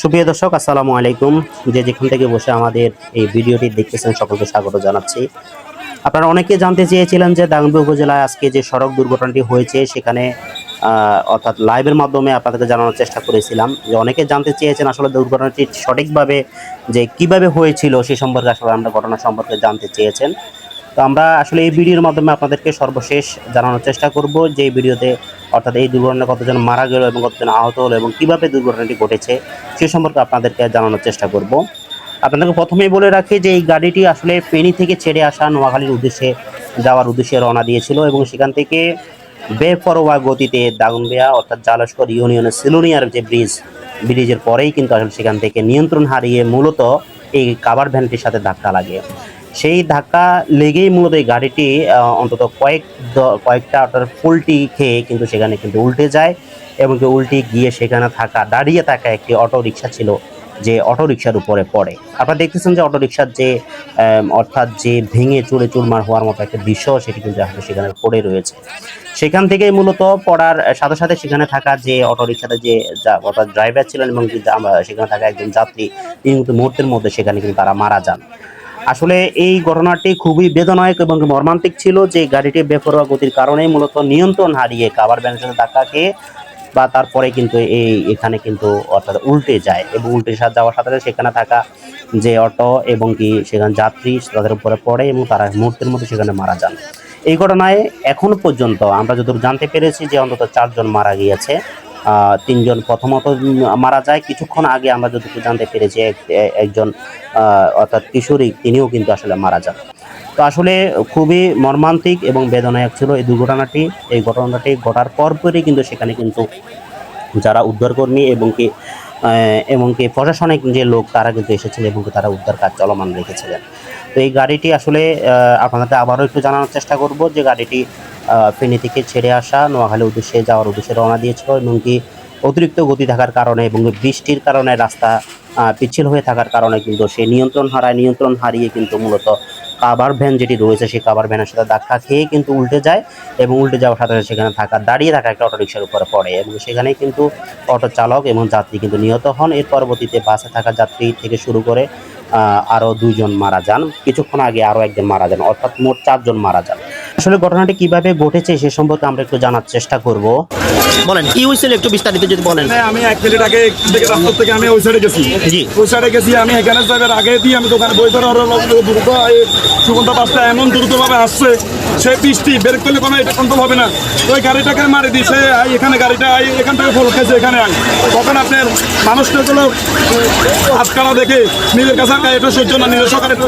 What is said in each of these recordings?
সুপ্রিয় দর্শক, আসসালামু আলাইকুম। যে যেখান থেকে বসে আমাদের এই ভিডিওটি দেখতেছেন, সকলকে স্বাগত জানাচ্ছি। আপনারা অনেকে জানতে চেয়েছিলেন যে দাগনভূঞা উপজেলায় আজকে যে সড়ক দুর্ঘটনাটি হয়েছে, সেখানে অর্থাৎ লাইভের মাধ্যমে আপনাদেরকে জানানোর চেষ্টা করেছিলাম। যে অনেকে জানতে চেয়েছেন আসলে দুর্ঘটনাটি সঠিকভাবে যে কীভাবে হয়েছিল, সে সম্পর্কে আসলে আমরা ঘটনা সম্পর্কে জানতে চেয়েছেন। তো আমরা আসলে এই ভিডিওর মাধ্যমে আপনাদেরকে সর্বশেষ জানানোর চেষ্টা করব। যে ভিডিওতে অর্থাৎ এই দুর্ঘটনায় কতজন মারা গেল এবং কতজন আহত হলো এবং কীভাবে দুর্ঘটনাটি ঘটেছে সে সম্পর্কে আপনাদেরকে জানানোর চেষ্টা করব। আপনাদেরকে প্রথমেই বলে রাখি যে এই গাড়িটি আসলে ফেনী থেকে ছেড়ে আসা নোয়াখালীর উদ্দেশ্যে যাওয়ার উদ্দেশ্যে রওনা দিয়েছিল এবং সেখান থেকে বেপরোয়া গতিতে দাগনবিয়া অর্থাৎ জালস্কর ইউনিয়নের সিলোনিয়ার যে ব্রিজ, ব্রিজের পরেই কিন্তু আসলে সেখান থেকে নিয়ন্ত্রণ হারিয়ে মূলত এই কাভার ভ্যানটির সাথে ধাক্কা লাগে। সেই ধাক্কা লেগেই মূলত এই গাড়িটি অন্তত কয়েক কয়েকটা অর্থাৎ ফুলটি খেয়ে কিন্তু সেখানে কিন্তু উল্টে যায় এবং উল্টে গিয়ে সেখানে থাকা, দাঁড়িয়ে থাকা একটি অটো রিক্সা ছিল যে অটো রিক্সার উপরে পড়ে। আপনারা দেখতেছেন যে অটো রিক্সার যে অর্থাৎ যে ভেঙে চুরে চুরমার হওয়ার মতো একটা দৃশ্য সেটি কিন্তু আসলে সেখানে পড়ে রয়েছে। সেখান থেকেই মূলত পড়ার সাথে সাথে সেখানে থাকা যে অটো রিক্সাতে যে, অর্থাৎ ড্রাইভার ছিলেন এবং সেখানে থাকা একজন যাত্রী তিনি কিন্তু মুহূর্তের মধ্যে সেখানে কিন্তু তারা মারা যান। আসলে এই ঘটনাটি খুবই বেদনায়ক এবং মর্মান্তিক ছিল যে গাড়িটি বেপরোয়া গতির কারণে মূলত নিয়ন্ত্রণ হারিয়ে কাবার ভ্যানের সাথে ধাক্কা খেয়ে বা তারপরে কিন্তু এই এখানে কিন্তু অর্থাৎ উল্টে যায় এবং উল্টে যাওয়ার সাথে সাথে সেখানে থাকা যে অটো এবং কি সেখানে যাত্রী তাদের উপরে পড়ে এবং তারা মুহূর্তের মধ্যে সেখানে মারা যান। এই ঘটনায় এখন পর্যন্ত আমরা যতদূর জানতে পেরেছি যে অন্তত চারজন মারা গিয়েছে। তিনজন প্রথমত মারা যায়। কিছুক্ষণ আগে আমরা যতটুকু জানতে পেরেছি, এক- একজন অর্থাৎ কিশোরী, তিনিও কিন্তু আসলে মারা যান। তো আসলে খুবই মর্মান্তিক এবং বেদনায়ক ছিল এই দুর্ঘটনাটি। এই ঘটনাটি ঘটার পরপরই কিন্তু সেখানে কিন্তু যারা উদ্ধারকর্মী এবং কি আহ, এবং কি প্রশাসনিক যে লোক তারা কিন্তু এসেছিল এবং তারা উদ্ধার কাজ চলমান রেখেছিলেন। তো এই গাড়িটি আসলে আপনাদেরকে আবারও একটু জানানোর চেষ্টা করব যে গাড়িটি ফেনী থেকে ছেড়ে আসা নোয়াখালী উদ্দেশ্যে যাওয়ার উদ্দেশ্যে রওনা দিয়েছিল এবং কি অতিরিক্ত গতি থাকার কারণে এবং বৃষ্টির কারণে রাস্তা পিচ্ছিল হয়ে থাকার কারণে কিন্তু সে নিয়ন্ত্রণ হারায়। নিয়ন্ত্রণ হারিয়ে কিন্তু মূলত কাবার ভ্যান যেটি রয়েছে, সেই কাবার ভ্যানের সাথে ধাক্কা খেয়ে কিন্তু উল্টে যায় এবং উল্টে যাওয়ার সাথে সাথে সেখানে থাকা, দাঁড়িয়ে থাকা একটা অটো রিক্সার উপরে পড়ে এবং সেখানে কিন্তু অটো চালক এবং যাত্রী কিন্তু নিহত হন। এর পরবর্তীতে বাসে থাকা যাত্রী থেকে শুরু করে আরও আরও দুইজন মারা যান। কিছুক্ষণ আগে আরও একজন মারা যান, অর্থাৎ মোট চারজন মারা যান। আসলে ঘটনাটি কীভাবে ঘটেছে সে সম্পর্কে আমরা একটু জানার চেষ্টা করব। বলেন কি হয়েছিল একটু বিস্তারিত যদি বলেন? মানে আমি এক মিনিট আগে থেকে রাস্তা থেকে আমি ওই সাইডে গেছি। জি। ওই সাইডে গেছি আমি এখানে যাবার আগে দিয়ে আমি দোকানে বই ধরে দ্রুত সুগন্ধা বাসটা এমন দ্রুতভাবে আসছে সে বৃষ্টি বের করলে কোনো এটা কন্ট্রোল হবে না। ওই গাড়িটাকে মারি দিছে আই এখানে গাড়িটা আই এখান থেকে ফল খেয়েছে এখানে আই। তখন আপনার মানুষটা গুলো আজকালা দেখে নিজের কাছে এটা সহ্য না নিজের সকালে একটু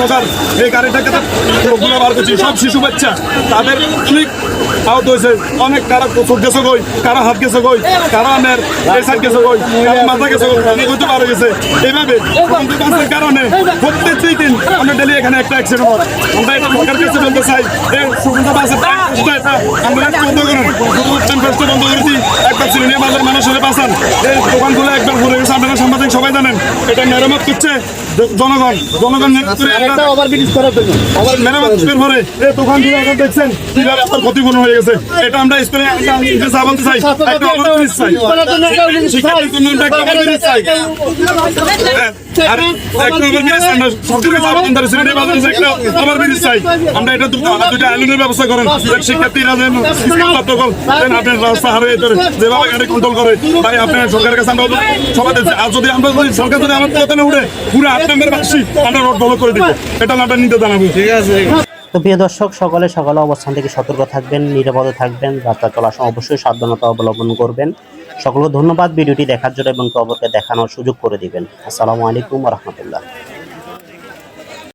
সকাল এই গাড়িটাকে লোকগুলো বার করছি। সব শিশু বাচ্চা, তাদের ঠিক আহত হয়েছে। অনেক কারা চোখ গেছে গই কারা হাত গেছে গই কারা আমের পেশার গেছে গই কারা মাথা গেছে গই অনেক হইতে পারে গেছে। এইভাবে বাসের কারণে প্রত্যেক দুই দিন আমরা ডেলি এখানে একটা অ্যাক্সিডেন্ট হয়। আমরা এটা সরকার কাছে বলতে চাই এই সুবিধা বাসের আমরা বন্ধ করেন বন্ধ করেছি। মানুষের এই দোকানগুলো একবার ঘুরে গেছে আপনারা সাংবাদিক সবাই জানেন এটা মেরামত করছে জনগণ। জনগণ করে এই দোকানগুলো আপনারা দেখছেন ক্ষতিপূরণ হয়ে গেছে। এটা আমরা স্কুলে যা বলতে চাই। আমরা এটা দুটো ব্যবস্থা করেন। শিক্ষার্থীরা যেন আপনার রাস্তা হারিয়ে যেভাবে গাড়ি কন্ট্রোল করে। তাই আপনার সরকারের কাছে আমরা সবাই দিচ্ছি। আর যদি আমরা যদি সরকার যদি আমার পথে উঠে পুরো আট নম্বর বাসি আমরা রোড বন্ধ করে দিব। এটা আমরা নিতে জানাব। ঠিক আছে। তো প্রিয় দর্শক সকলে সকালে অবস্থান থেকে সতর্ক থাকবেন নিরাপদে থাকবেন রাস্তা চলার সময় অবশ্যই সাবধানতা অবলম্বন করবেন। সকলকে ধন্যবাদ। ভিডিওটি দেখার জন্য এবং খবরকে দেখানোর সুযোগ করে দিবেন। আসসালামু আলাইকুম রহমতুল্লাহ।